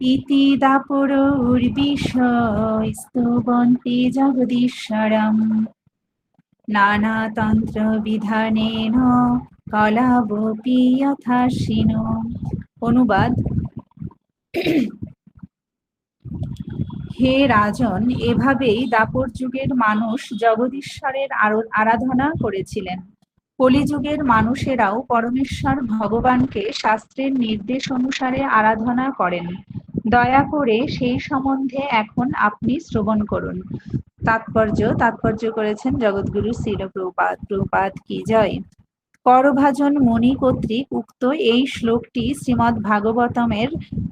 ইতি দাপুরুর্বিশ্বস্তবন্তে জগদীশ্বরম নানাতন্ত্রবিধানেন কলাবপি যথাসীন। অনুবাদ। হে রাজন, এভাবেই দাপর যুগের মানুষ জগদীশ্বরের আরাধনা করেছিলেন। কলিযুগের মানুষেরাও পরমেশ্বর ভগবানকে শাস্ত্রের নির্দেশ অনুসারে আরাধনা করেন। দয়া করে সেই সম্বন্ধে এখন আপনি শ্রবণ করুন। তাৎপর্য তাৎপর্য করেছেন জগৎগুরু শিল প্রপাত প্রপাত কি? জয়। করভাজন মুনি কর্তৃক উক্ত এই শ্লোকটি শ্রীমৎ ভাগবতমের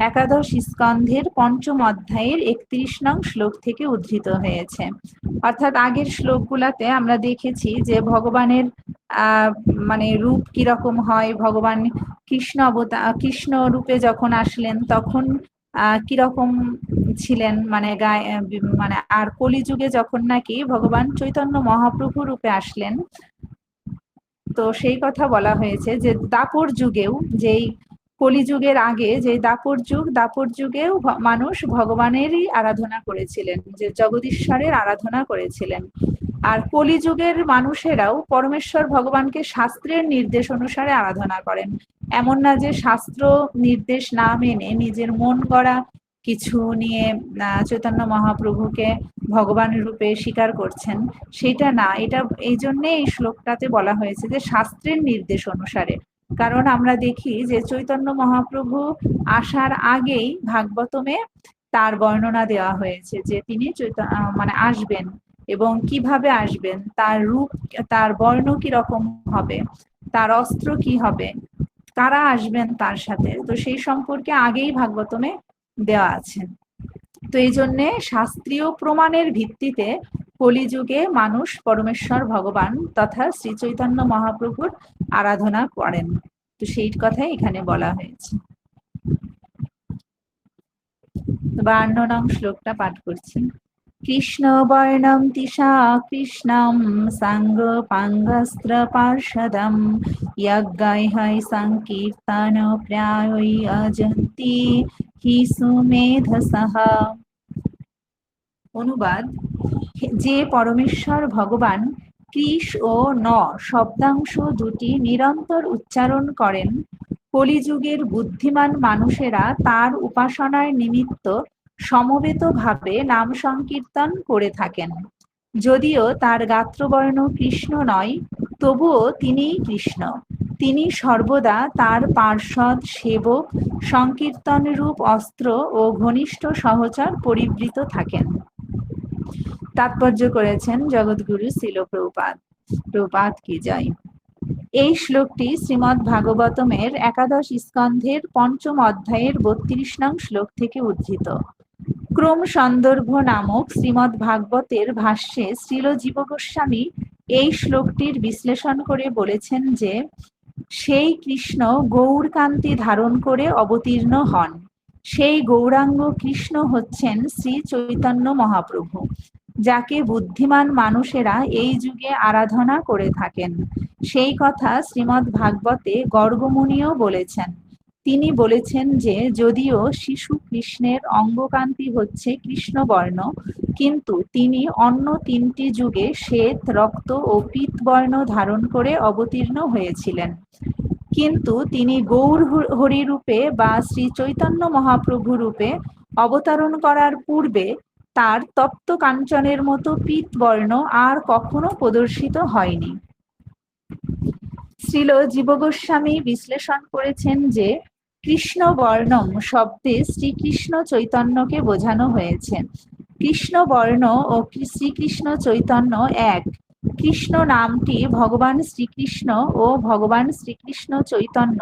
একাদশ স্কন্ধের পঞ্চম অধ্যায়ের একত্রিশ নং শ্লোক থেকে উদ্ধৃত হয়েছে। অর্থাৎ আগের শ্লোকগুলাতে আমরা দেখেছি যে ভগবানের মানে রূপ কীরকম হয়, ভগবান কৃষ্ণ অবতার কৃষ্ণ রূপে যখন আসলেন তখন কীরকম ছিলেন? মানে গায়ে মানে আর কলিযুগে যখন নাকি ভগবান চৈতন্য মহাপ্রভু রূপে আসলেন তো সেই কথা বলা হয়েছে যে দাপর যুগেও, যেই কলিযুগের আগে যে দাপর যুগ, দাপর যুগেও মানুষ ভগবানেরই আরাধনা করেছিলেন, যে জগদীশ্বরের আরাধনা করেছিলেন। আর কলিযুগের মানুষেরাও পরমেশ্বর ভগবানকে শাস্ত্রের নির্দেশ অনুসারে আরাধনা করেন। এমন না যে শাস্ত্র নির্দেশ না মেনে নিজের মন গড়া কিছু নিয়ে চৈতন্য মহাপ্রভুকে ভগবান রূপে স্বীকার করছেন। সেটা না, এটা এই জন্যে এই শ্লোকটাতে বলা হয়েছে যে শাস্ত্রের নির্দেশ অনুসারে। কারণ আমরা দেখি যে চৈতন্য মহাপ্রভু আসার আগেই ভাগবতমে তার বর্ণনা দেওয়া হয়েছে যে তিনি মানে আসবেন এবং কীভাবে আসবেন, তার রূপ, তার বর্ণ কি রকম হবে, তার অস্ত্র কি হবে, কারা আসবেন তার সাথে। তো সেই সম্পর্কে আগেই ভাগবতমে দেওয়া আছে। তো এই জন্যে শাস্ত্রীয় প্রমাণের ভিত্তিতে কলিযুগে মানুষ পরমেশ্বর ভগবান তথা শ্রী চৈতন্য মহাপ্রভুর আরাধনা করেন। তো সেই কথাই এখানে বলা হয়েছে। বান্ন নাম শ্লোকটা পাঠ করছি। কৃষ্ণ বর্ণম তিশা কৃষ্ণম সাঙ্গ পাঙ্গস্ত্র পার্ষদম হয় সংকীর্তন প্রায়ই অজন্তি। অনুবাদ, যে পরমেশ্বর ভগবান কৃষ ও ন শব্দাংশ দুটি নিরন্তর উচ্চারণ করেন, কলিযুগের বুদ্ধিমান মানুষেরা তার উপাসনার নিমিত্ত সমবেতভাবে নাম সংকীর্তন করে থাকেন। যদিও তার গাত্রবর্ণ কৃষ্ণ নয়, তবুও তিনি কৃষ্ণ। তিনি সর্বদা তার পার্ষদ সেবক সংকীর্তন রূপ অস্ত্র ও ঘনিষ্ঠ সহচর পরিবৃত থাকেন। তাৎপর্য করেছেন জগৎগুরু শিল প্রপাত কি জয়। এই শ্লোকটি শ্রীমৎ ভাগবতমের একাদশ স্কন্ধের পঞ্চম অধ্যায়ের বত্রিশ নং শ্লোক থেকে উদ্ধৃত। ক্রম সন্দর্ভ নামক শ্রীমৎ ভাগবতের ভাষ্যে শ্রীল জীব গোস্বামী এই শ্লোকটির বিশ্লেষণ করে বলেছেন যে সেই কৃষ্ণ গৌরকান্তি ধারণ করে অবতীর্ণ হন। সেই গৌরাঙ্গ কৃষ্ণ হচ্ছেন শ্রী চৈতন্য মহাপ্রভু, যাকে বুদ্ধিমান মানুষেরা এই যুগে আরাধনা করে থাকেন। সেই কথা শ্রীমদ্ ভাগবতে গর্গমুনিও বলেছেন। তিনি বলেছেন যে, যদিও শিশু কৃষ্ণের অঙ্গকান্তি হচ্ছে কৃষ্ণবর্ণ, কিন্তু তিনি অন্য তিনটি যুগে শ্বেত, রক্ত ও পিত বর্ণ ধারণ করে অবতীর্ণ হয়েছিলেন। কিন্তু তিনি গৌর হরিরূপে বা শ্রী চৈতন্য মহাপ্রভু রূপে অবতরণ করার পূর্বে তার তপ্ত কাঞ্চনের মতো পিত বর্ণ আর কখনো প্রদর্শিত হয়নি। শ্রীল জীবগোস্বামী বিশ্লেষণ করেছেন যে কৃষ্ণ বর্ণম শব্দে শ্রীকৃষ্ণ চৈতন্যকে বোঝানো হয়েছে। কৃষ্ণ বর্ণ ও শ্রীকৃষ্ণ চৈতন্য এক। কৃষ্ণ নামটি ভগবান শ্রীকৃষ্ণ ও ভগবান শ্রীকৃষ্ণ চৈতন্য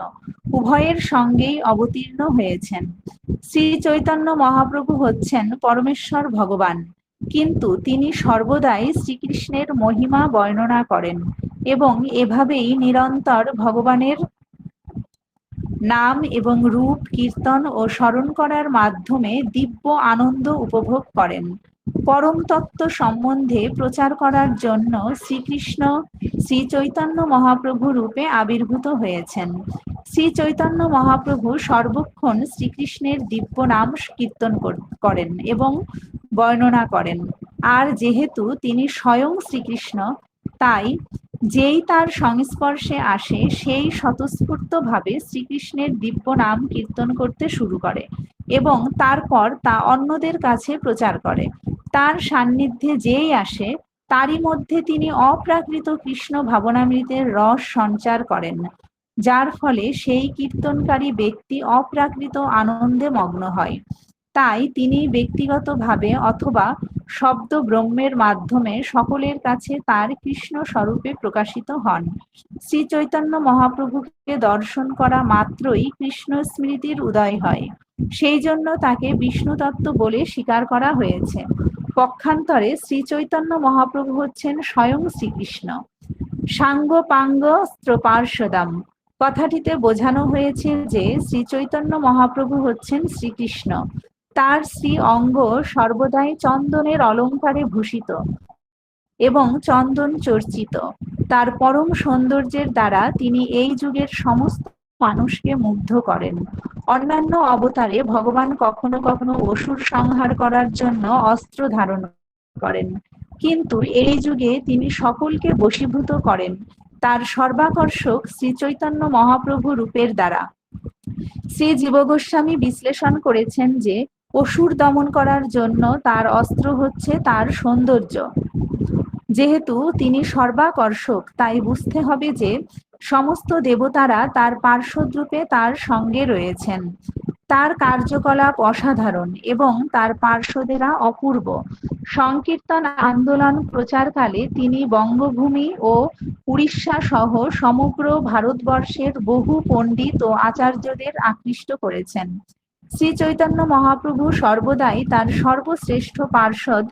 উভয়ের সঙ্গেই অবতীর্ণ হয়েছেন। শ্রী চৈতন্য মহাপ্রভু হচ্ছেন পরমেশ্বর ভগবান, কিন্তু তিনি সর্বদাই শ্রীকৃষ্ণের মহিমা বর্ণনা করেন এবং এভাবেই নিরন্তর ভগবানের নাম এবং রূপ, কীর্তন ও স্মরণ করার মাধ্যমে দিব্য আনন্দ উপভোগ করেন। পরম তত্ত্ব সম্বন্ধে প্রচার করার জন্য শ্রীকৃষ্ণ শ্রী চৈতন্য মহাপ্রভু রূপে আবির্ভূত হয়েছেন। শ্রী চৈতন্য মহাপ্রভু সর্বক্ষণ শ্রীকৃষ্ণের দিব্য নাম কীর্তন করেন এবং বর্ণনা করেন। আর যেহেতু তিনি স্বয়ং শ্রীকৃষ্ণ, তাই যেই তার সংস্পর্শে আসে, সেই স্বতঃস্ফূর্তভাবে শ্রীকৃষ্ণের দিব্য নাম কীর্তন করতে শুরু করে এবং তারপর তা অন্যদের কাছে প্রচার করে। তার সান্নিধ্যে যেই আসে, তারই মধ্যে তিনি অপ্রাকৃত কৃষ্ণ ভাবনামৃতের রস সঞ্চার করেন, যার ফলে সেই কীর্তনকারী ব্যক্তি অপ্রাকৃত আনন্দে মগ্ন হয়। তাই তিনি ব্যক্তিগতভাবে অথবা শব্দ ব্রহ্মের মাধ্যমে সকলের কাছে তার কৃষ্ণ স্বরূপে প্রকাশিত হন। শ্রী চৈতন্য মহাপ্রভুকে দর্শন করা মাত্রই কৃষ্ণ স্মৃতির উদয় হয়। সেই জন্য তাকে বিষ্ণু তত্ত্ব বলে স্বীকার করা হয়েছে। পক্ষান্তরে শ্রী চৈতন্য মহাপ্রভু হচ্ছেন স্বয়ং শ্রীকৃষ্ণ। সাঙ্গ পাঙ্গ স্ত্রপার্শ্বদাম। কথাটিতে বোঝানো হয়েছে যে শ্রী চৈতন্য মহাপ্রভু হচ্ছেন শ্রীকৃষ্ণ। তার শ্রী অঙ্গ সর্বদাই চন্দনের অলঙ্কারে ভূষিত এবং চন্দন চর্চিত। তার পরম সৌন্দর্যের দ্বারা তিনি এই যুগের সমস্ত মানুষকে মুগ্ধ করেন। অন্যান্য অবতারে ভগবান কখনো কখনো অসুর সংহার করার জন্য অস্ত্র ধারণ করেন। কিন্তু এই যুগে তিনি সকলকে বশীভূত করেন তার সর্বাকর্ষক শ্রী চৈতন্য মহাপ্রভু রূপের দ্বারা। শ্রী জীবগোস্বামী বিশ্লেষণ করেছেন যে অসুর দমন করার জন্য তার অস্ত্র হচ্ছে তার সৌন্দর্য। যেহেতু তিনি সর্বাকর্ষক, তাই বুঝতে হবে যে সমস্ত দেবতারা তার পার্শ্বদ্রূপে তার সঙ্গে রয়েছেন। তার কার্যকলাপ অসাধারণ এবং তার পার্শ্বদেরা অপূর্ব। সংকীর্তন আন্দোলন প্রচারকালে তিনি বঙ্গভূমি ও উড়িষ্যা সহ সমগ্র ভারতবর্ষের বহু পণ্ডিত ও আচার্যদের আকৃষ্ট করেছেন। শ্রী চৈতন্য মহাপ্রভু সর্বদাই তার সর্বশ্রেষ্ঠ পার্ষদ,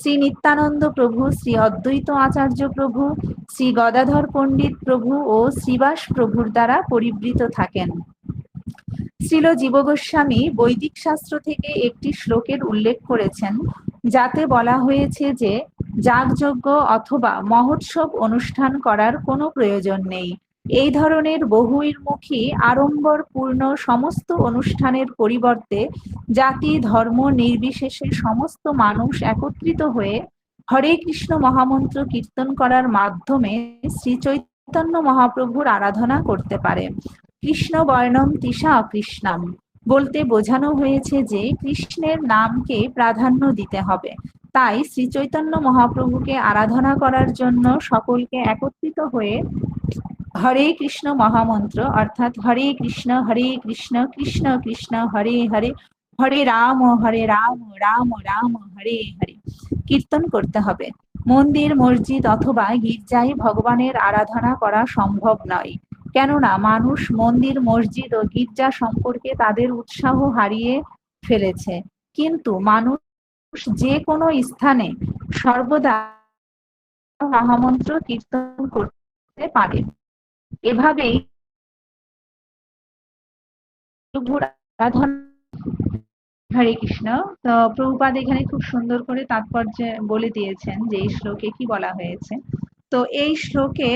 শ্রী নিত্যানন্দ প্রভু, শ্রী অদ্বৈত আচার্য প্রভু, শ্রী গদাধর পণ্ডিত প্রভু ও শ্রীবাস প্রভুর দ্বারা পরিবৃত থাকেন। শ্রীল জীবগোস্বামী বৈদিক শাস্ত্র থেকে একটি শ্লোকের উল্লেখ করেছেন, যাতে বলা হয়েছে যে, যাগযজ্ঞ অথবা মহোৎসব অনুষ্ঠান করার কোনো প্রয়োজন নেই। এই ধরনের বহুর্মুখী আড়ম্বরপূর্ণ সমস্ত অনুষ্ঠানের পরিবর্তে জাতি, ধর্ম নির্বিশেষে সমস্ত মানুষ একত্রিত হয়ে হরে কৃষ্ণ মহামন্ত্র কীর্তন করার মাধ্যমে শ্রী চৈতন্য মহাপ্রভুর আরাধনা করতে পারে। কৃষ্ণ বর্ণম তৃষা অকৃষ্ণাম বলতে বোঝানো হয়েছে যে কৃষ্ণের নামকে প্রাধান্য দিতে হবে। তাই শ্রী চৈতন্য মহাপ্রভুকে আরাধনা করার জন্য সকলকে একত্রিত হয়ে হরে কৃষ্ণ মহামন্ত্র অর্থাৎ হরে কৃষ্ণ হরে কৃষ্ণ কৃষ্ণ কৃষ্ণ, হরে হরে হরে রাম হরে রাম রাম রাম, হরে হরে। কীর্তন করতে হবে। মন্দির, মসজিদ অথবা গির্জায় ভগবানের আরাধনা করা সম্ভব নয়। কেননা মানুষ মন্দির, মসজিদ ও গির্জা সম্পর্কে তাদের উৎসাহ হারিয়ে ফেলেছে। কিন্তু মানুষ যে কোনো স্থানে সর্বদা মহামন্ত্র কীর্তন করতে পারে। এভাবেই হরে কৃষ্ণ। তো প্রভুপাদ এখানে খুব সুন্দর করে তাৎপর্য বলে দিয়েছেন যে এই শ্লোকে কি বলা হয়েছে। তো এই শ্লোকে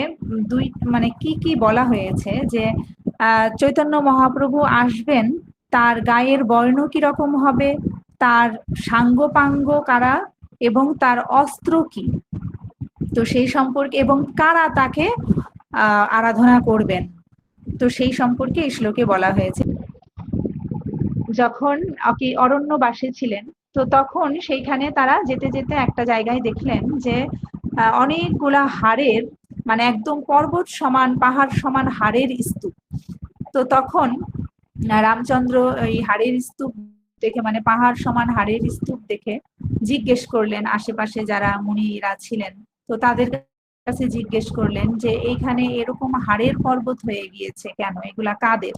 দুই মানে কি কি বলা হয়েছে যে চৈতন্য মহাপ্রভু আসবেন, তার গায়ের বর্ণ কীরকম হবে, তার সাঙ্গপাঙ্গ কারা এবং তার অস্ত্র কি? তো সেই সম্পর্কে এবং কারা তাকে আরাধনা করবেন। তো সেই সম্পর্কে এই শ্লোকে বলা হয়েছে। যখন অরণ্যবাসী ছিলেন, তো তখন সেইখানে তারা যেতে যেতে একটা জায়গায় দেখলেন যে অনেকগুলা হাড়ের মানে একদম পর্বত সমান, পাহাড় সমান হাড়ের স্তূপ। তো তখন রামচন্দ্র এই হাড়ের স্তূপ দেখে মানে পাহাড় সমান হাড়ের স্তূপ দেখে জিজ্ঞেস করলেন আশেপাশে যারা মুনিরা ছিলেন। তো তাদের কাছে জিজ্ঞেস করলেন যে, এইখানে এরকম হাড়ের পর্বত হয়ে গিয়েছে কেন? এগুলা কাদের?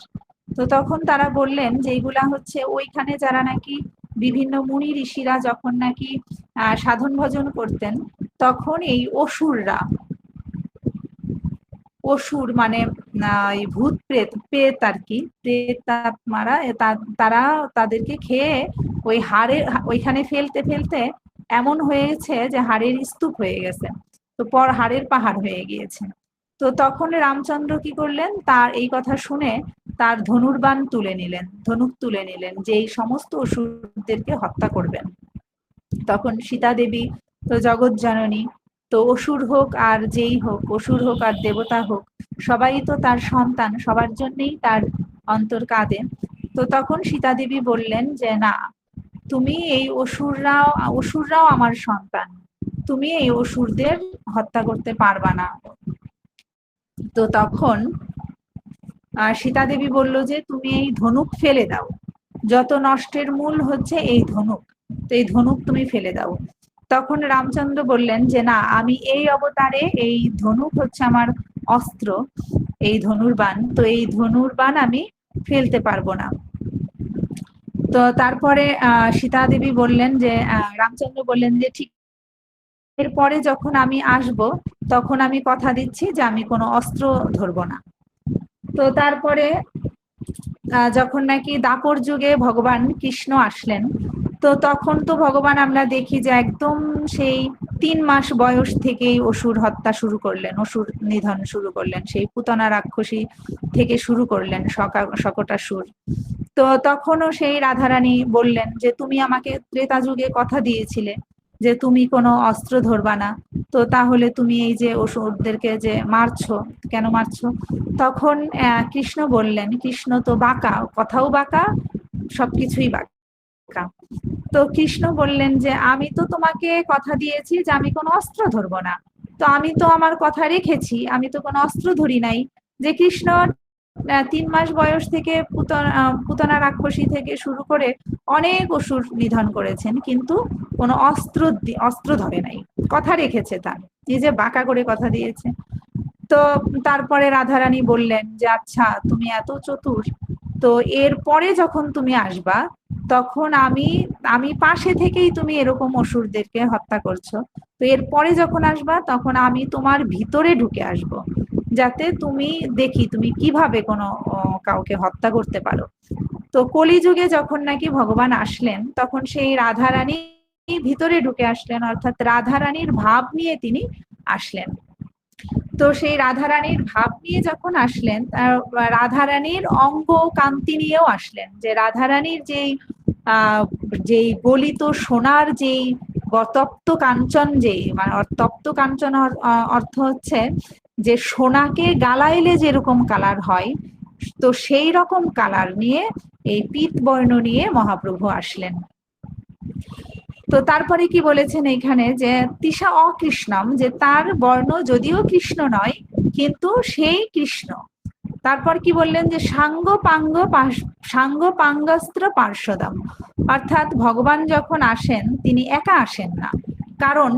তো তখন তারা বললেন যে, এগুলা হচ্ছে ওইখানে যারা নাকি বিভিন্ন মুনি ঋষিরা যখন নাকি সাধন ভজন করতেন, তখন এই অসুররা, অসুর মানে ভূত প্রেত প্রেত আর কি, প্রেত মারা তারা তাদেরকে খেয়ে ওই হাড়ে ওইখানে ফেলতে ফেলতে এমন হয়েছে যে, হাড়ের স্তূপ হয়ে গেছে। তো পর হাড়ের পাহাড় হয়ে গিয়েছে। তো তখন রামচন্দ্র কি করলেন? তার এই কথা শুনে তার ধনুর্বাণ তুলে নিলেন, ধনুক তুলে নিলেন যে এই সমস্ত অসুরদেরকে হত্যা করবেন। তখন সীতা দেবী তো জগৎ জননী, তো অসুর হোক আর যেই হোক, অসুর হোক আর দেবতা হোক, সবাই তো তার সন্তান, সবার জন্যই তার অন্তর কাঁদে। তো তখন সীতা দেবী বললেন যে, না, তুমি এই অসুররাও অসুররাও আমার সন্তান। তুমি এই অসুরদের হত্যা করতে পারবা না। তো তখন সীতা দেবী বলল যে, তুমি এই ধনুক ফেলে দাও। যত নষ্টের মূল হচ্ছে এই ধনুক। তো এই ধনুক তুমি ফেলে দাও। তখন রামচন্দ্র বললেন যে, না, আমি এই অবতারে এই ধনুক হচ্ছে আমার অস্ত্র, এই ধনুর্বান তো এই ধনুর্বান আমি ফেলতে পারব না। তো তারপরে, আহ সীতা দেবী বললেন যে রামচন্দ্র বললেন যে, ঠিক এরপরে যখন আমি আসব, তখন আমি কথা দিচ্ছি যে আমি কোনো অস্ত্র ধরবো না। তো তারপরে যখন নাকি দাপর যুগে ভগবান কৃষ্ণ আসলেন, তো তখন তো ভগবান আমরা দেখি যে একদম সেই তিন মাস বয়স থেকেই অসুর হত্যা শুরু করলেন, অসুর নিধন শুরু করলেন, সেই পুতনা রাক্ষসী থেকে শুরু করলেন সুর তো তখনও সেই রাধারানী বললেন যে, তুমি আমাকে ত্রেতা যুগে কথা দিয়েছিলে যে তুমি কোনো অস্ত্র ধরবা না। তো তাহলে তুমি এই যে অসুরদেরকে যে মারছো, কেন মারছো? তখন কৃষ্ণ বললেন, কৃষ্ণ তো বাঁকা, কথাও বাঁকা, সবকিছুই বাঁকা। তো কৃষ্ণ বললেন যে, আমি তো তোমাকে কথা দিয়েছি যে আমি কোনো অস্ত্র ধরবো না। তো আমি তো আমার কথা রেখেছি, আমি তো কোনো অস্ত্র ধরি নাই। যে কৃষ্ণ তিন মাস বয়স থেকে পুতনা রাক্ষসী থেকে শুরু করে অনেক অসুর নিধন করেছেন, কিন্তু কোনো অস্ত্র অস্ত্র ধরে নাই। কথা রেখেছে তার, নিজে বাঁকা করে কথা দিয়েছে। তো তারপরে রাধারানী বললেন যে আচ্ছা তুমি এত চতুর, তো এর পরে যখন তুমি আসবা, তখন আমি আমি পাশে থেকেই তুমি এরকম অসুরদেরকে হত্যা করছ। তো এরপরে যখন আসবা, তখন আমি তোমার ভিতরে ঢুকে আসব। যাতে তুমি দেখি তুমি কীভাবে কোনো কাউকে হত্যা করতে পারো। তো কলিযুগে যখন নাকি ভগবান আসলেন, তখন সেই রাধারানী ভিতরে ঢুকে আসলেন, অর্থাৎ রাধারানীর ভাব নিয়ে তিনি আসলেন। তো সেই রাধারানীর ভাব নিয়ে যখন আসলেন রাধারানীর অঙ্গ কান্তি নিয়েও আসলেন। যে রাধারানীর যেই আহ যেই গলিত সোনার যেই তপ্ত কাঞ্চন যেই মানে তপ্ত কাঞ্চন অর্থ হচ্ছে যে সোনাকে গালাইলে যেরকম কালার হয়, তো সেই রকম কালার নিয়ে এই পিত বর্ণ নিয়ে মহাপ্রভু আসলেন। তো তারপরে কি বলেছেন এখানে যে তিশা অকৃষ্ণম, যে তার বর্ণ যদিও কৃষ্ণ নয়, কিন্তু সেই কৃষ্ণ। তারপর কি বললেন যে সাঙ্গ পাঙ্গ সাঙ্গ পাঙ্গাস্ত্র পার্শ্বদম। অর্থাৎ ভগবান যখন আসেন, তিনি একা আসেন না। কারণ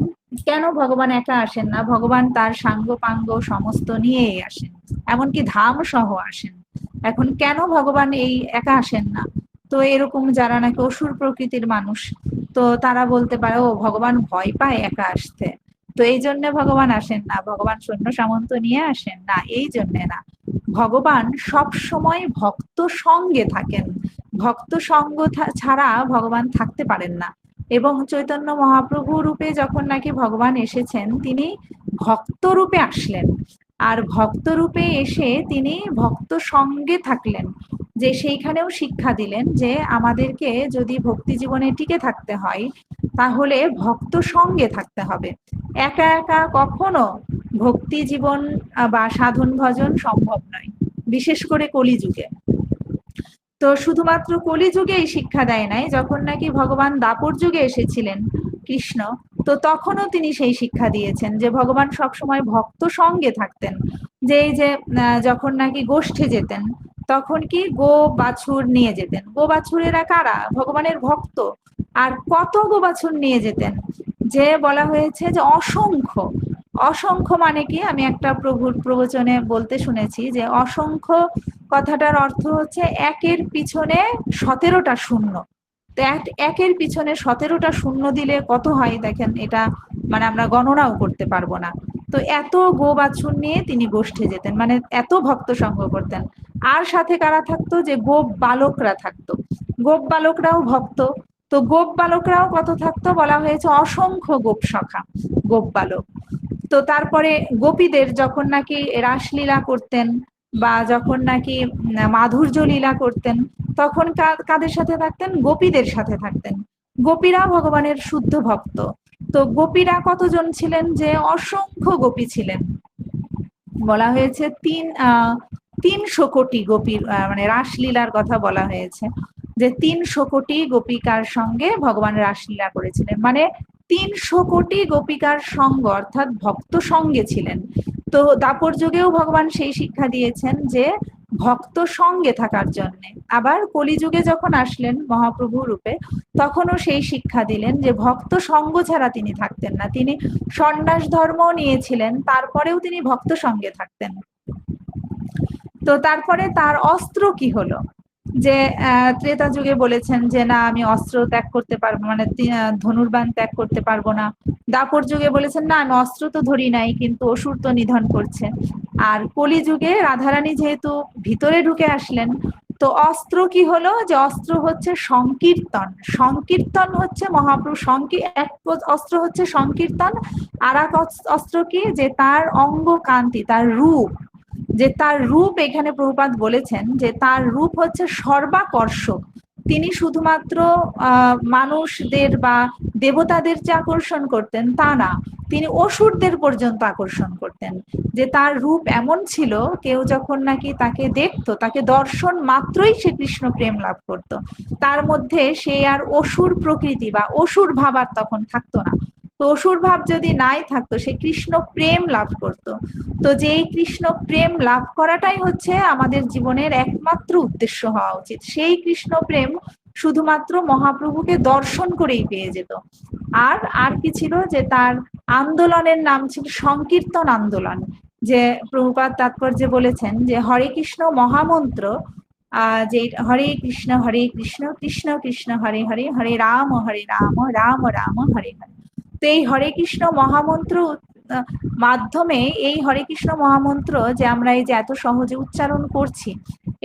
কেন ভগবান একা আসেন না? ভগবান তার সাঙ্গ পাঙ্গ সমস্ত নিয়েই আসেন। এমনকি ধাম সহ আসেন। এখন কেন ভগবান এই একা আসেন না? তো এরকম যারা নাকি অসুর প্রকৃতির মানুষ, তো তারা বলতে পারে, ও, ভগবান ভয় পায় একা আসতে। তো এই জন্য ভগবান আসেন না। ভগবান সৈন্য সামন্ত নিয়ে আসেন না, এই জন্যে না। ভগবান সব সময় ভক্ত সঙ্গে থাকেন। ভক্ত সঙ্গ ছাড়া ভগবান থাকতে পারেন না। এবং চৈতন্য মহাপ্রভু রূপে যখন নাকি ভগবান এসেছেন, তিনি ভক্ত রূপে আসলেন। আর ভক্ত রূপে এসে তিনি ভক্ত সঙ্গে থাকলেন, যে সেইখানেও শিক্ষা দিলেন যে আমাদেরকে যদি ভক্তি জীবনে টিকে থাকতে হয়, তাহলে ভক্ত সঙ্গে থাকতে হবে। একা একা কখনো ভক্তি জীবন বা সাধন ভজন সম্ভব নয়, বিশেষ করে কলিযুগে। তো শুধুমাত্র কলিযুগেই শিক্ষা দেয় নাই, যখন নাকি ভগবান দাপর যুগে এসেছিলেন কৃষ্ণ, তো তখনও তিনি সেই শিক্ষা দিয়েছেন যে ভগবান সবসময় ভক্ত সঙ্গে থাকতেন। যে এই যে যখন নাকি গোষ্ঠে যেতেন, তখন কি গো বাছুর নিয়ে যেতেন। গো বাছুরেরা কারা? ভগবানের ভক্ত। আর কত গো বাছুর নিয়ে যেতেন? যে বলা হয়েছে যে অসংখ্য। অসংখ্য মানে কি? আমি একটা প্রভুর প্রবচনে বলতে শুনেছি যে অসংখ্য কথাটার অর্থ হচ্ছে একের পিছনে সতেরোটা শূন্য। তো একের পিছনে সতেরোটা শূন্য দিলে কত হয়? দেখেন এটা মানে আমরা গণনাও করতে পারব না। তো এত গো বাছুর নিয়ে তিনি গোষ্ঠে যেতেন মানে এত ভক্ত সঙ্গ করতেন। আর সাথে কারা থাকতো? যে গোপ বালকরা থাকতো। গোপ বালকরাও ভক্ত। তো গোপ বালকরাও কত থাকতো? বলা হয়েছে অসংখ্য গোপ সখা গোপ বালক। তো তারপরে গোপীদের যখন নাকি রাসলীলা করতেন বা যখন নাকি মাধুর্য লীলা করতেন, তখন কাদের সাথে থাকতেন? গোপীদের সাথে থাকতেন। গোপীরা ভগবানের শুদ্ধ ভক্ত। তো গোপীরা কতজন ছিলেন যে অসংখ্য গোপী ছিলেন? বলা হয়েছে তিন তিনশো কোটি গোপীর মানে রাসলীলার কথা বলা হয়েছে, যে তিনশো কোটি গোপিকার সঙ্গে ভগবান রাসলীলা করেছিলেন। মানে তিনশো কোটি গোপিকার সঙ্গ অর্থাৎ ভক্ত সঙ্গে ছিলেন। তো দাপর যুগেও ভগবান সেই শিক্ষা দিয়েছেন যে ভক্ত সঙ্গে থাকার জন্যে। আবার কলিযুগে যখন আসলেন মহাপ্রভু রূপে, তখনও সেই শিক্ষা দিলেন যে ভক্ত সঙ্গ ছাড়া তিনি থাকতেন না। তিনি সন্ন্যাস ধর্ম নিয়েছিলেন, তারপরেও তিনি ভক্ত সঙ্গে থাকতেন। তো তারপরে তার অস্ত্র কি হলো? যে ত্রেতা যুগে বলেছেন যে, না, আমি অস্ত্র ত্যাগ করতে পারব মানে ধনুর্বান ত্যাগ করতে পারব না। দাপর যুগে বলেছেন, না, আমি অস্ত্র তো ধরি নাই, কিন্তু অসুর তো নিধন করছে। আর কলি যুগে রাধারানী যেহেতু ভিতরে ঢুকে আসলেন, তো অস্ত্র কি হলো? যে, অস্ত্র হচ্ছে সংকীর্তন। সংকীর্তন হচ্ছে মহাপ্রভু এক অস্ত্র হচ্ছে সংকীর্তন। আর এক অস্ত্র কি? যে, তার অঙ্গ কান্তি তার রূপ। যে তার রূপ এখানে প্রভুপাত বলেছেন যে তার রূপ হচ্ছে সর্বাকর্ষক। তিনি শুধুমাত্র মানুষদের বা দেবতাদের যে আকর্ষণ করতেন তা না, তিনি অসুরদের পর্যন্ত আকর্ষণ করতেন। যে তার রূপ এমন ছিল, কেউ যখন নাকি তাকে দেখতো, তাকে দর্শন মাত্রই সে কৃষ্ণ প্রেম লাভ করত। তার মধ্যে সে আর অসুর প্রকৃতি বা অসুর ভাবার তখন থাকতো না। তো অসুর ভাব যদি নাই থাকতো, সে কৃষ্ণ প্রেম লাভ করত। তো যে এই কৃষ্ণ প্রেম লাভ করাটাই হচ্ছে আমাদের জীবনের একমাত্র উদ্দেশ্য হওয়া উচিত। সেই কৃষ্ণ প্রেম শুধুমাত্র মহাপ্রভুকে দর্শন করেই পেয়ে যেত। আর আর কি ছিল যে তার আন্দোলনের নাম ছিল সংকীর্তন আন্দোলন, যে প্রভুপাত তাৎপর্যে বলেছেন যে হরে কৃষ্ণ মহামন্ত্র যে হরে কৃষ্ণ হরে কৃষ্ণ কৃষ্ণ কৃষ্ণ, হরে হরে হরে রাম হরে রাম রাম রাম, হরে হরে। তো এই হরে কৃষ্ণ মহামন্ত্র মাধ্যমে এই হরে কৃষ্ণ মহামন্ত্র যে আমরা এই যে এত সহজে উচ্চারণ করছি,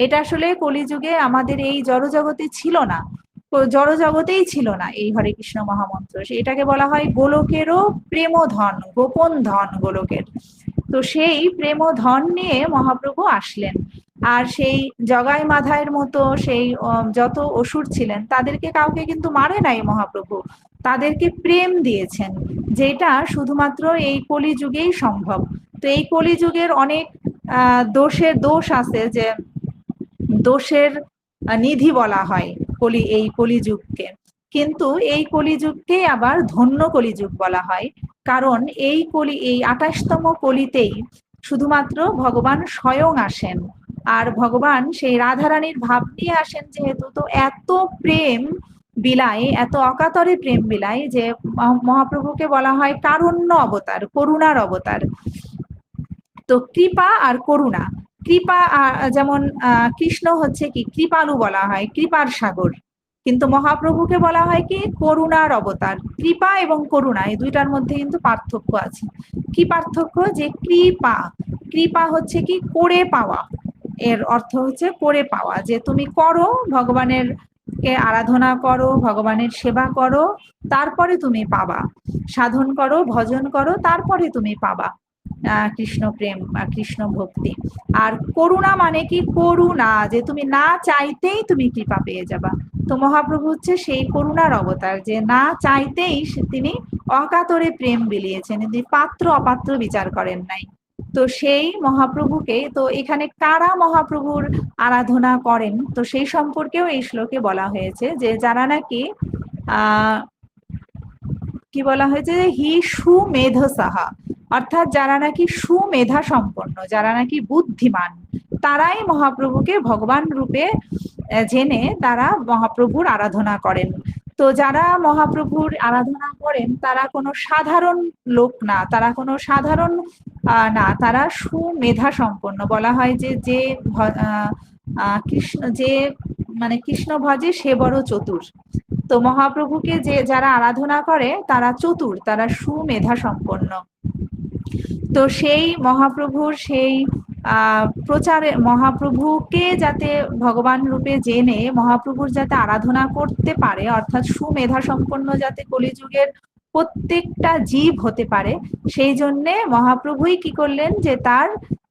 এটা আসলে কলিযুগে আমাদের এই জড়জগতে ছিল না। জড়জগতেই ছিল না এই হরে কৃষ্ণ মহামন্ত্র। এটাকে বলা হয় গোলকেরও প্রেম ধন গোপন ধন গোলকের। তো সেই প্রেম ধন নিয়ে মহাপ্রভু আসলেন। আর সেই জগাই মাধায়ের মতো সেই যত অসুর ছিলেন, তাদেরকে কাউকে কিন্তু মারে নাই মহাপ্রভু। তাদেরকে প্রেম দিয়েছেন, যেটা শুধুমাত্র এই কলিযুগেই সম্ভব। তো এই কলিযুগের অনেক দোষের দোষ আছে যে, দোষের নিধি বলা হয় কলি, এই কলিযুগকে। কিন্তু এই কলিযুগকে আবার ধন্য কলিযুগ বলা হয়, কারণ এই কলি, এই আঠাশতম কলিতেই শুধুমাত্র ভগবান স্বয়ং আসেন। আর ভগবান সেই রাধারানীর ভাব নিয়ে আসেন যেহেতু, তো এত প্রেম বিলাই এত অকাতরে প্রেম বিলায় যে মহাপ্রভুকে বলা হয় কারুণ্য অবতার, করুণার অবতার। তো কৃপা আর করুণা, কৃপা যেমন কৃষ্ণ হচ্ছে কি, কৃপালু বলা হয়, কৃপার সাগর। কিন্তু মহাপ্রভুকে বলা হয় কি, করুণার অবতার, কৃপা এবং করুণা, এই দুইটার মধ্যে কিন্তু পার্থক্য আছে। কি পার্থক্য? যে কৃপা কৃপা হচ্ছে কি, করে পাওয়া। এর অর্থ হচ্ছে করে পাওয়া, যে তুমি করো ভগবানের কে আরাধনা করো, ভগবানের সেবা করো, তারপরে তুমি পাবা। সাধন করো, ভজন করো, তারপরে তুমি পাবা। কৃষ্ণ প্রেম কৃষ্ণ ভক্তি। আর করুণা মানে কি? করুণা, যে তুমি না চাইতেই তুমি কৃপা পেয়ে যাবা। তো মহাপ্রভু হচ্ছে সেই করুণার অবতার, যে না চাইতেই তিনি অকাতরে প্রেম বিলিয়েছেন। তিনি পাত্র অপাত্র বিচার করেন নাই। তো সেই মহাপ্রভুকে, তো এখানে কারা মহাপ্রভুর আরাধনা করেন? তো সেই সম্পর্কেও এই শ্লোকে বলা হয়েছে যে যারা নাকি কি বলা হয়েছে যে হি সুমেধ সাহা অর্থাৎ যারা নাকি সুমেধা সম্পন্ন, যারা নাকি বুদ্ধিমান, তারাই মহাপ্রভুকে ভগবান রূপে জেনে তারা মহাপ্রভুর আরাধনা করেন। তো যারা মহাপ্রভুর আরাধনা করেন, তারা কোনো সাধারণ লোক না, তারা কোনো সাধারণ না, তারা সুমেধা সম্পন্ন। বলা হয় যে যে কৃষ্ণ, যে মানে কৃষ্ণ ভজে সে বড় চতুর। তো মহাপ্রভুকে যে, যারা আরাধনা করে, তারা চতুর, তারা সুমেধা সম্পন্ন। তো সেই মহাপ্রভুর সেই প্রচারে, মহাপ্রভুকে যাতে ভগবান রূপে জেনে, মহাপ্রভুর যাতে আরাধনা করতে পারে, অর্থাৎ সুমেধা সম্পন্ন যাতে কলিযুগের প্রত্যেকটা জীব হতে পারে। সেই জন্যে মহাপ্রভুই কি করলেন যে, তার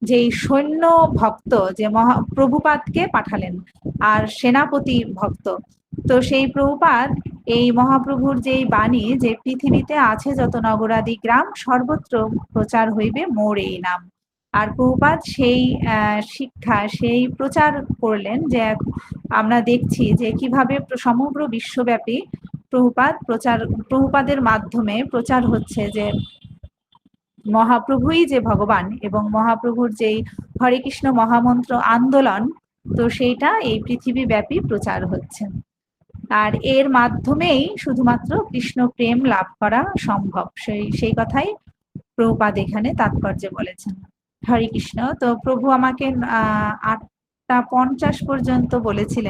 যেই সৈন্য ভক্ত, যে মহা প্রভুপাদকে পাঠালেন, আর সেনাপতি ভক্ত। তো সেই প্রভুপাদ, এই মহাপ্রভুর যেই বাণী, যে পৃথিবীতে আছে যত নগরাদি গ্রাম, সর্বত্র প্রচার হইবে মোর এই নাম। আর প্রভুপাদ সেই শিক্ষা, সেই প্রচার করলেন যে, আমরা দেখছি যে কীভাবে সমগ্র বিশ্বব্যাপী প্রভুপাদ প্রচার, প্রভুপাদের মাধ্যমে প্রচার হচ্ছে যে মহাপ্রভুই যে ভগবান এবং মহাপ্রভুর যেই হরে কৃষ্ণ মহামন্ত্র আন্দোলন, তো সেইটা এই পৃথিবী ব্যাপী প্রচার হচ্ছে। আর এর মাধ্যমেই শুধুমাত্র কৃষ্ণ প্রেম লাভ করা সম্ভব। সেই সেই কথাই প্রভুপাদ এখানে তাৎপর্য বলেছেন। হরে কৃষ্ণ, তো প্রভু আমাকে, আহ, আটটা পঞ্চাশ পর্যন্ত বলেছিলেন